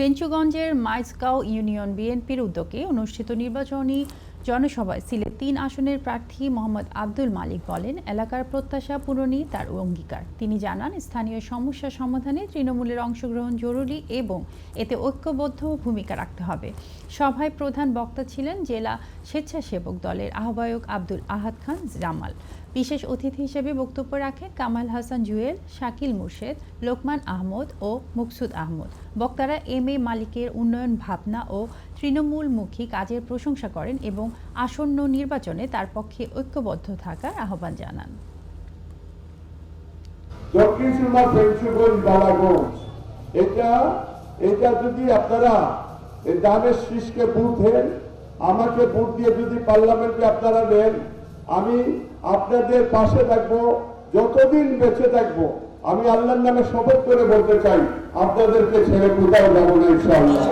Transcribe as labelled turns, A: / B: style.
A: ফেঞ্চুগঞ্জের Maijgaon union বিএনপির উদ্যোগে অনুষ্ঠিত নির্বাচনী জনসভায় সিলেট তিন আসনের প্রার্থী মোহাম্মদ আব্দুল মালিক বলেন, এলাকার প্রত্যাশা পূরণই তার অঙ্গীকার। তিনি জানান, স্থানীয় সমস্যা সমাধানে তৃণমূলের অংশগ্রহণ জরুরি এবং এতে ঐক্যবদ্ধ ভূমিকা রাখতে হবে। সভায় প্রধান বক্তা ছিলেন জেলা স্বেচ্ছাসেবক দলের আহ্বায়ক আব্দুল আহাদ খান জামাল। বিশেষ অতিথি হিসেবে বক্তব্য রাখেন কামাল হাসান জুয়েল, শাকিল মুর্শেদ, লোকমান আহমদ ও মুকসুদ আহমদ। বক্তারা এম এ মালিকের উন্নয়ন ভাবনা ও তৃণমূলমুখী কাজের প্রশংসা করেন এবং আসন্ন নির্বাচনে তার পক্ষে ঐক্যবদ্ধ থাকার আহ্বান জানান।
B: এটা এটা যদি আপনারা দামের শীষকে বুথ আমাকে ভোট দিয়ে যদি পার্লামেন্টে আপনারা নেন, আমি আপনাদের পাশে থাকব, যতদিন বেঁচে থাকব। আমি আল্লাহর নামে শপথ করে বলতে চাই আপনাদেরকে ছেড়ে কোথাও যাব না ইনশাআল্লাহ।